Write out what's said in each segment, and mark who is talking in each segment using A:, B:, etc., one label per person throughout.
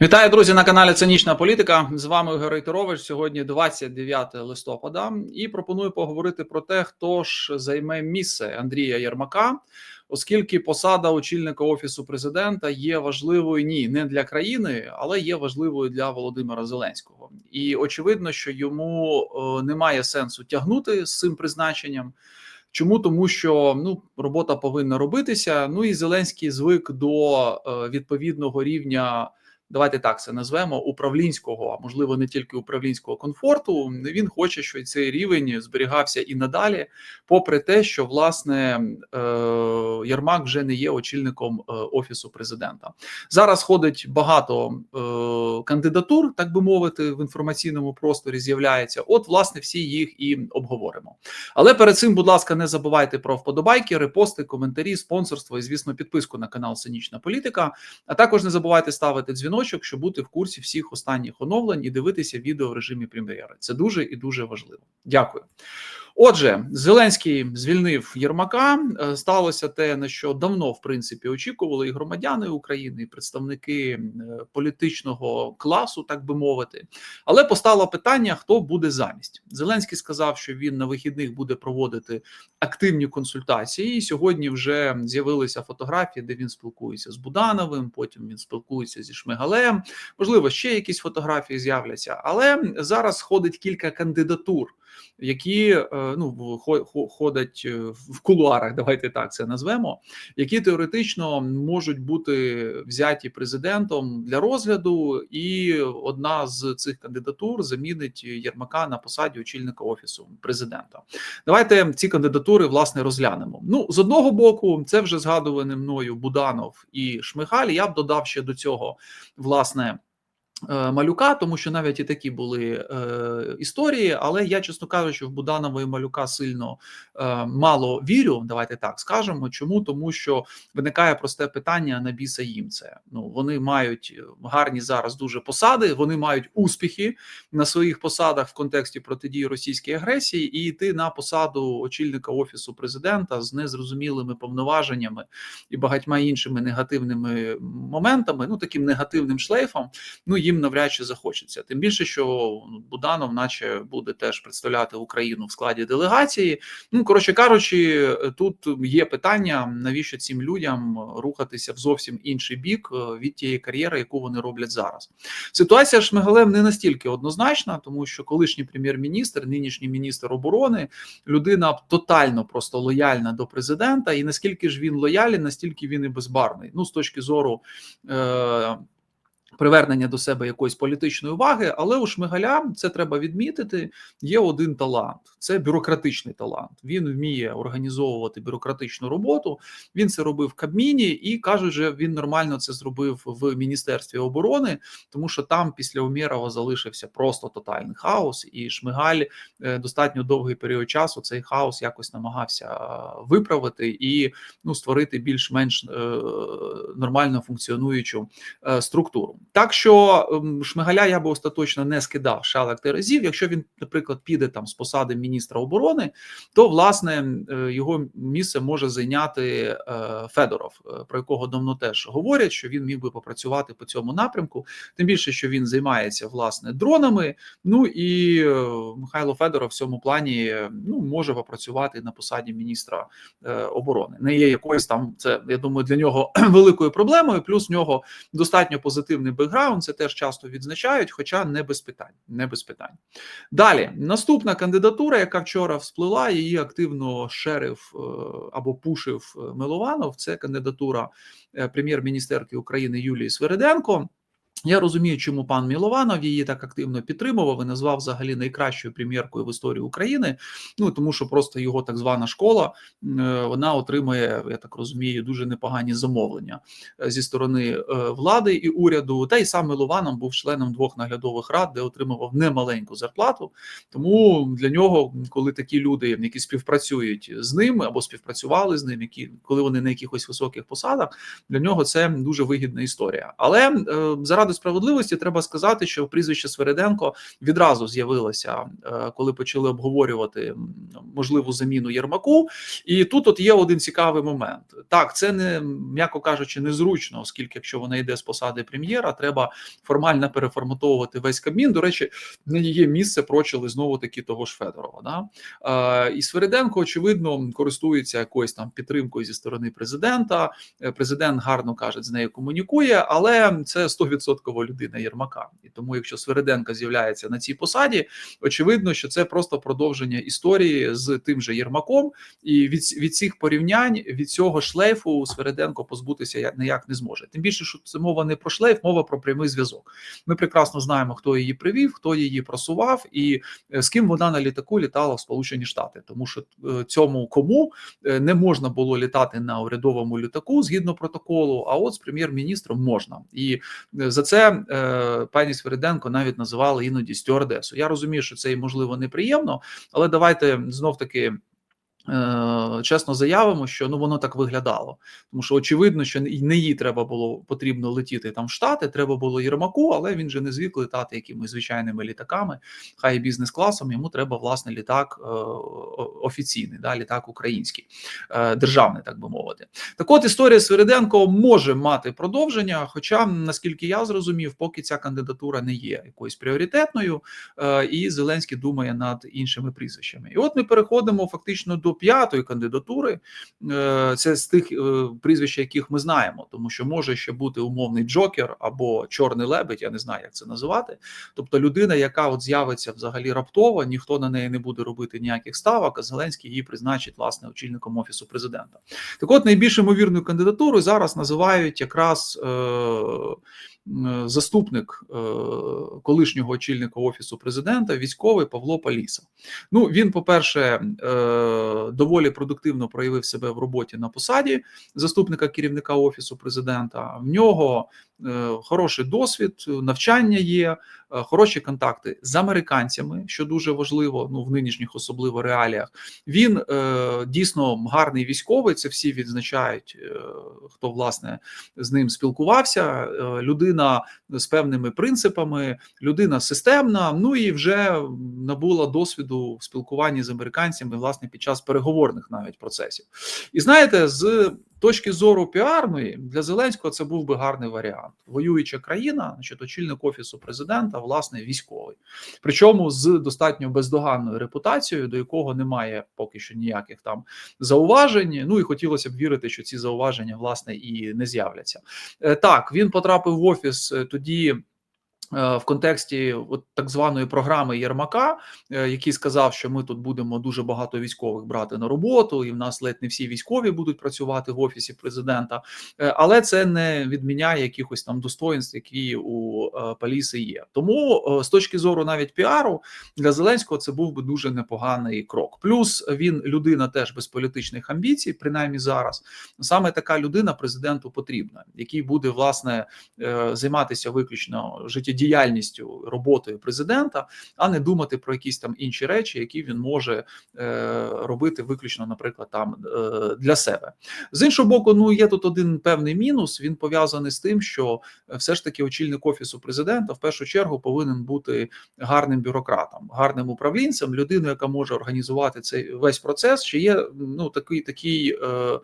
A: Вітаю, друзі, на каналі Цинічна Політика. З вами Ігор Рейтерович. Сьогодні 29 листопада, і пропоную поговорити про те, хто ж займе місце Андрія Єрмака, оскільки посада очільника офісу президента є важливою ні не для країни, але є важливою для Володимира Зеленського. І очевидно, що йому е, немає сенсу тягнути з цим призначенням. Чому тому, що ну робота повинна робитися? Ну і Зеленський звик до е, відповідного рівня давайте так це назвемо управлінського, а можливо не тільки управлінського комфорту. Він хоче, щоб цей рівень зберігався і надалі, попри те, що власне е, Єрмак вже не є очільником е, офісу президента. Зараз ходить багато е, кандидатур, так би мовити, в інформаційному просторі з'являється. От, власне, всі їх і обговоримо. Але перед цим, будь ласка, не забувайте про вподобайки, репости, коментарі, спонсорство і, звісно, підписку на канал Цинічна Політика. А також не забувайте ставити дзвінок дзвіночок, щоб бути в курсі всіх останніх оновлень і дивитися відео в режимі прем'єри. Це дуже і дуже важливо. Дякую. Отже, Зеленський звільнив Єрмака. Е, сталося те, на що давно в принципі очікували і громадяни України, і представники е, політичного класу, так би мовити. Але постало питання: хто буде замість. Зеленський сказав, що він на вихідних буде проводити активні консультації. Сьогодні вже з'явилися фотографії, де він спілкується з Будановим. Потім він спілкується зі Шмигалем. Можливо, ще якісь фотографії з'являться, але зараз ходить кілька кандидатур які е, ну ходять е, в кулуарах, давайте так це назвемо, які теоретично можуть бути взяті президентом для розгляду, і одна з цих кандидатур замінить Єрмака на посаді очільника офісу президента. Давайте ці кандидатури власне розглянемо. Ну з одного боку, це вже згадуваний мною Буданов і Шмигаль. Я б додав ще до цього власне. Е, малюка, тому що навіть і такі були е, історії, але я, чесно кажучи, в Буданова і малюка сильно е, мало вірю. Давайте так скажемо. Чому? Тому що виникає просте питання на біса їм це. Ну вони мають гарні зараз дуже посади, вони мають успіхи на своїх посадах в контексті протидії російській агресії, і йти на посаду очільника офісу президента з незрозумілими повноваженнями і багатьма іншими негативними моментами, ну таким негативним шлейфом. Ну їм навряд чи захочеться. Тим більше, що ну, Буданов, наче буде теж представляти Україну в складі делегації. Ну коротше кажучи, тут є питання, навіщо цим людям рухатися в зовсім інший бік е, від тієї кар'єри, яку вони роблять зараз. Ситуація Шмигалем не настільки однозначна, тому що колишній прем'єр-міністр, нинішній міністр оборони, людина тотально просто лояльна до президента, і наскільки ж він лояльний, настільки він і безбарний. Ну з точки зору. Е- Привернення до себе якоїсь політичної уваги, але у Шмигаля це треба відмітити. Є один талант: це бюрократичний талант. Він вміє організовувати бюрократичну роботу. Він це робив в Кабміні і кажуть, що він нормально це зробив в міністерстві оборони, тому що там після Умєрова залишився просто тотальний хаос, і Шмигаль е, достатньо довгий період часу цей хаос якось намагався е, виправити і ну створити більш-менш е, нормально функціонуючу структуру. Так що ем, Шмигаля я би остаточно не скидав шалек разів. Якщо він, наприклад, піде там з посади міністра оборони, то власне е, його місце може зайняти е, Федоров, е, про якого давно теж говорять, що він міг би попрацювати по цьому напрямку. Тим більше, що він займається власне дронами. Ну і Михайло Федоров в цьому плані ну може попрацювати на посаді міністра оборони. Не є якоюсь там це. Я думаю, для нього великою проблемою. Плюс в нього достатньо позитивний бекграунд, це теж часто відзначають, хоча не без питань. Не без питань. Далі наступна кандидатура, яка вчора всплила, її активно шерив е, або пушив Милованов. Це кандидатура е, прем'єр-міністерки України Юлії Свериденко. Я розумію, чому пан Мілованов її так активно підтримував і назвав взагалі найкращою прем'єркою в історії України. Ну тому що просто його так звана школа е, вона отримує, я так розумію, дуже непогані замовлення е, зі сторони е, влади і уряду. Та й сам Мілованов був членом двох наглядових рад, де отримував немаленьку зарплату. Тому для нього, коли такі люди, які співпрацюють з ним або співпрацювали з ним, які коли вони на якихось високих посадах, для нього це дуже вигідна історія. Але заради заради справедливості треба сказати, що прізвище Свериденко відразу з'явилося, е, коли почали обговорювати можливу заміну Єрмаку. І тут от є один цікавий момент. Так, це не м'яко кажучи, незручно, оскільки якщо вона йде з посади прем'єра, треба формально переформатовувати весь кабмін. До речі, не є місце прочили знову таки того ж Федорова. Да? Е, і Свериденко, очевидно, користується якоюсь там підтримкою зі сторони президента. Е, президент гарно каже, з нею комунікує, але це 100% людина Єрмака. І тому, якщо Свериденко з'являється на цій посаді, очевидно, що це просто продовження історії з тим же Єрмаком, і від від цих порівнянь від цього шлейфу Свериденко позбутися ніяк не зможе. Тим більше, що це мова не про шлейф, мова про прямий зв'язок. Ми прекрасно знаємо, хто її привів, хто її просував, і е, з ким вона на літаку літала в Сполучені Штати, тому що е, цьому кому е, не можна було літати на урядовому літаку згідно протоколу. А от з прем'єр-міністром можна, і за це пані Свириденко навіть називали іноді стюардесу. Я розумію, що це можливо неприємно, але давайте знов таки. Е, чесно заявимо, що ну воно так виглядало, тому що очевидно, що не їй треба було потрібно летіти там в штати, треба було Єрмаку, але він же не звик летати якимись звичайними літаками, хай бізнес-класом. Йому треба власне літак е, офіційний, да, літак український, е, державний, так би мовити. Так, от історія Свириденко може мати продовження. Хоча, наскільки я зрозумів, поки ця кандидатура не є якоюсь пріоритетною, і Зеленський думає над іншими прізвищами. І от ми переходимо фактично до п'ятої кандидатури, е, це з тих е, прізвищ, яких ми знаємо, тому що може ще бути умовний Джокер або Чорний лебедь, я не знаю, як це називати. Тобто людина, яка от з'явиться взагалі раптово, ніхто на неї не буде робити ніяких ставок, а Зеленський її призначить власне очільником офісу президента. Так, от найбільш ймовірною кандидатурою зараз називають якраз. Е, Заступник колишнього очільника офісу президента, військовий Павло Паліса. Ну він, по перше, доволі продуктивно проявив себе в роботі на посаді заступника керівника офісу президента. В нього е, хороший досвід, навчання є, е, хороші контакти з американцями, що дуже важливо. Ну в нинішніх особливо реаліях. Він е, дійсно гарний військовий. Це всі відзначають, хто власне з ним спілкувався. Людина з певними принципами, людина системна. Ну і вже набула досвіду в спілкуванні з американцями, власне, під час переговорних навіть процесів. І знаєте, з точки зору піарної для Зеленського це був би гарний варіант. Воююча країна, значить, очільник офісу президента, власне, військовий, причому з достатньо бездоганною репутацією, до якого немає поки що ніяких там зауважень. Ну і хотілося б вірити, що ці зауваження власне і не з'являться. Е, так він потрапив в офіс е, тоді. Е, в контексті от так званої програми Єрмака, е, який сказав, що ми тут будемо дуже багато військових брати на роботу, і в нас ледь не всі військові будуть працювати в офісі президента, е, але це не відміняє якихось там достоїнств, які у Паліси є. Тому з точки зору навіть піару для Зеленського це був би дуже непоганий крок. Плюс він людина теж без політичних амбіцій, принаймні зараз саме така людина президенту потрібна, який буде власне займатися виключно життя діяльністю роботою президента, а не думати про якісь там інші речі, які він може е, робити виключно, наприклад, там е, для себе. З іншого боку, ну є тут один певний мінус. Він пов'язаний з тим, що все ж таки очільник офісу президента в першу чергу повинен бути гарним бюрократом, гарним управлінцем, людиною, яка може організувати цей весь процес. Чи є ну такий е,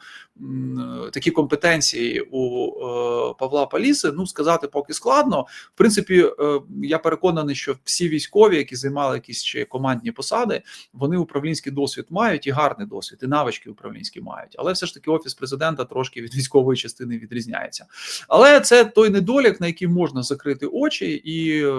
A: такі компетенції у е, Павла Паліси? Ну сказати поки складно. В принципі, Е, я переконаний, що всі військові, які займали якісь ще командні посади, вони управлінський досвід мають і гарний досвід, і навички управлінські мають. Але все ж таки офіс президента трошки від військової частини відрізняється. Але це той недолік, на який можна закрити очі, і е,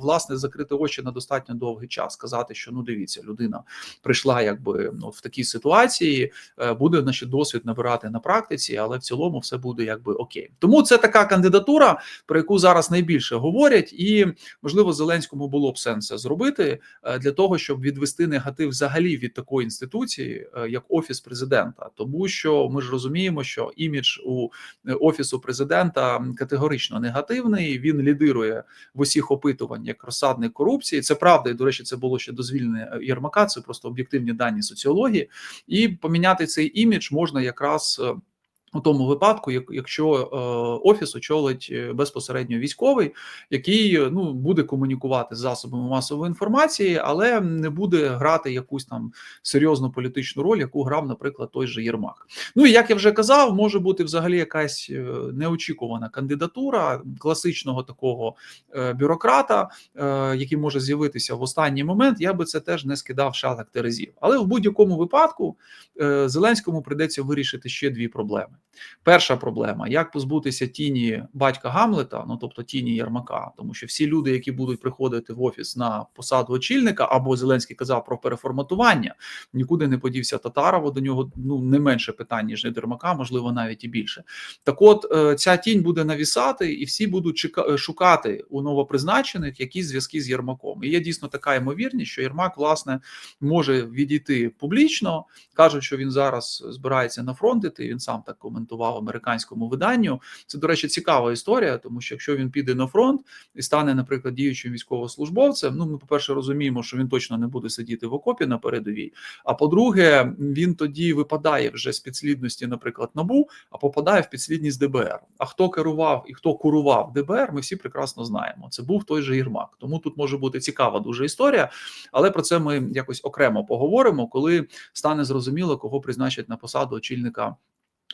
A: власне закрити очі на достатньо довгий час. Сказати, що ну дивіться, людина прийшла, якби ну в такій ситуації, е, буде значить, досвід набирати на практиці, але в цілому все буде якби окей. Тому це така кандидатура, про яку зараз найбільше говорять і можливо Зеленському було б сенс зробити е, для того, щоб відвести негатив взагалі від такої інституції, е, як офіс президента, тому що ми ж розуміємо, що імідж у е, офісу президента категорично негативний. Він лідирує в усіх опитуваннях як розсадник корупції. Це правда, і до речі, це було ще до звільнення Єрмака. Це просто об'єктивні дані соціології, і поміняти цей імідж можна якраз У тому випадку, якщо е, офіс очолить е, безпосередньо військовий, який е, ну буде комунікувати з засобами масової інформації, але не буде грати якусь там серйозну політичну роль, яку грав, наприклад, той же Єрмак. Ну і як я вже казав, може бути взагалі якась неочікувана кандидатура класичного такого бюрократа, який може з'явитися в останній момент. Я би це теж не скидав шалок терезів. Але в будь-якому випадку Зеленському прийдеться вирішити ще дві проблеми. Перша проблема: як позбутися тіні батька Гамлета, ну тобто тіні Єрмака, тому що всі люди, які будуть приходити в офіс на посаду очільника, або Зеленський казав про переформатування, нікуди не подівся Татарова. До нього ну не менше питань ніж від Єрмака, можливо, навіть і більше. Так, от е, ця тінь буде навісати, і всі будуть чека- шукати у новопризначених якісь зв'язки з Єрмаком. І є дійсно така ймовірність, що Єрмак власне може відійти публічно. кажуть, що він зараз збирається на фронт іти, Він сам так коментував американському виданню. Це, до речі, цікава історія, тому що якщо він піде на фронт і стане, наприклад, діючим військовослужбовцем, ну ми, по-перше, розуміємо, що він точно не буде сидіти в окопі на передовій. А по-друге, він тоді випадає вже з підслідності, наприклад, набу, а попадає в підслідність ДБР. А хто керував і хто курував ДБР, ми всі прекрасно знаємо. Це був той же Єрмак. Тому тут може бути цікава дуже історія, але про це ми якось окремо поговоримо, коли стане зрозуміло, кого призначать на посаду очільника.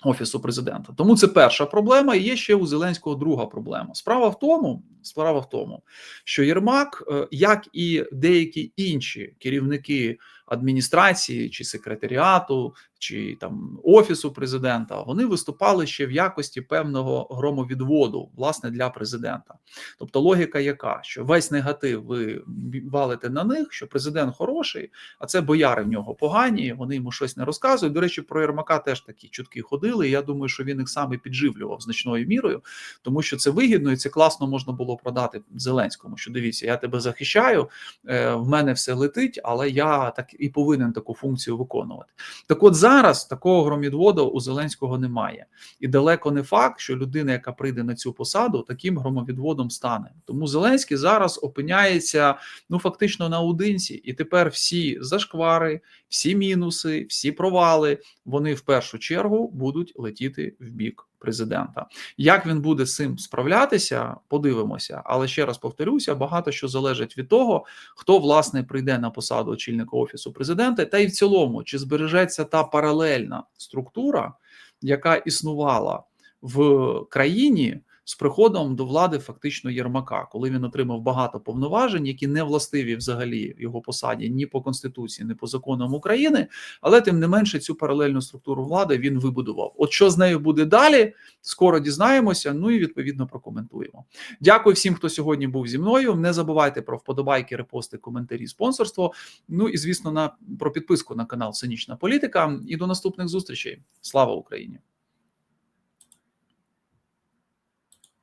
A: Офісу президента, тому це перша проблема. І є ще у Зеленського друга проблема. Справа в тому, справа в тому, що Єрмак, е, як і деякі інші керівники адміністрації чи секретаріату, чи там офісу президента, вони виступали ще в якості певного громовідводу, власне, для президента. Тобто, логіка, яка що весь негатив ви валите на них, що президент хороший, а це бояри в нього погані. Вони йому щось не розказують. До речі, про Єрмака теж такі чутки ходили. Я думаю, що він їх саме підживлював значною мірою, тому що це вигідно і це класно можна було продати Зеленському. Що дивіться, я тебе захищаю, е, в мене все летить, але я так і повинен таку функцію виконувати. Так, от зараз такого громідводу у Зеленського немає, і далеко не факт, що людина, яка прийде на цю посаду, таким громовідводом стане. Тому Зеленський зараз опиняється ну фактично наодинці, і тепер всі зашквари, всі мінуси, всі провали вони в першу чергу будуть летіти в бік президента. Як він буде з цим справлятися, подивимося. Але ще раз повторюся: багато що залежить від того, хто власне прийде на посаду очільника офісу президента, та й в цілому, чи збережеться та паралельна структура, яка існувала в країні. З приходом до влади фактично Єрмака, коли він отримав багато повноважень, які не властиві взагалі його посаді ні по конституції, ні по законам України, але тим не менше цю паралельну структуру влади він вибудував. От що з нею буде далі, скоро дізнаємося. Ну і відповідно прокоментуємо. Дякую всім, хто сьогодні був зі мною. Не забувайте про вподобайки, репости, коментарі, спонсорство. Ну і звісно, на про підписку на канал Цинічна Політика. І до наступних зустрічей. Слава Україні!